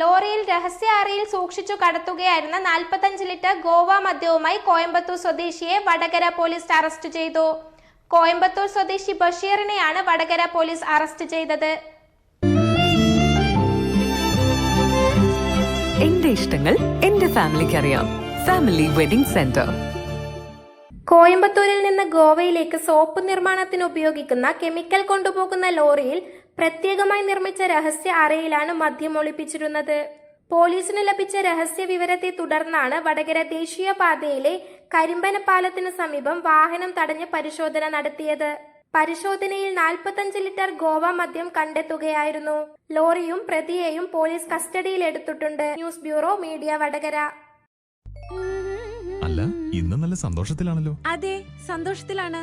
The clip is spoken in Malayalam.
ലോറിയിൽ രഹസ്യ അറയിൽ സൂക്ഷിച്ചു കടത്തുകയായിരുന്ന നാൽപ്പത്തഞ്ച് ലിറ്റർ ഗോവ മദ്യവുമായി കോയമ്പത്തൂർ സ്വദേശിയെ വടകര പോലീസ് അറസ്റ്റ് ചെയ്തു. കോയമ്പത്തൂർ സ്വദേശി ബഷീറിനെയാണ് വടകര പോലീസ് അറസ്റ്റ് ചെയ്തത്. എന്റെ ഇഷ്ടങ്ങൾ എന്റെ ഫാമിലിക്ക് അറിയാം. Family wedding centre. കോയമ്പത്തൂരിൽ നിന്ന് ഗോവയിലേക്ക് സോപ്പ് നിർമ്മാണത്തിന് ഉപയോഗിക്കുന്ന കെമിക്കൽ കൊണ്ടുപോകുന്ന ലോറിയിൽ പ്രത്യേകമായി നിർമ്മിച്ച രഹസ്യ അറയിലാണ് മദ്യം ഒളിപ്പിച്ചിരുന്നത്. പോലീസിന് ലഭിച്ച രഹസ്യ വിവരത്തെ തുടർന്നാണ് വടകര ദേശീയപാതയിലെ കരിമ്പന പാലത്തിന് സമീപം വാഹനം തടഞ്ഞ് പരിശോധന നടത്തിയത്. പരിശോധനയിൽ നാൽപ്പത്തഞ്ച് ലിറ്റർ ഗോവ മദ്യം കണ്ടെത്തുകയായിരുന്നു. ലോറിയും പ്രതിയെയും പോലീസ് കസ്റ്റഡിയിൽ എടുത്തിട്ടുണ്ട്. News bureau media Vadakara. അല്ല ഇന്ന് നല്ല സന്തോഷത്തിലാണല്ലോ. അതെ സന്തോഷത്തിലാണ്.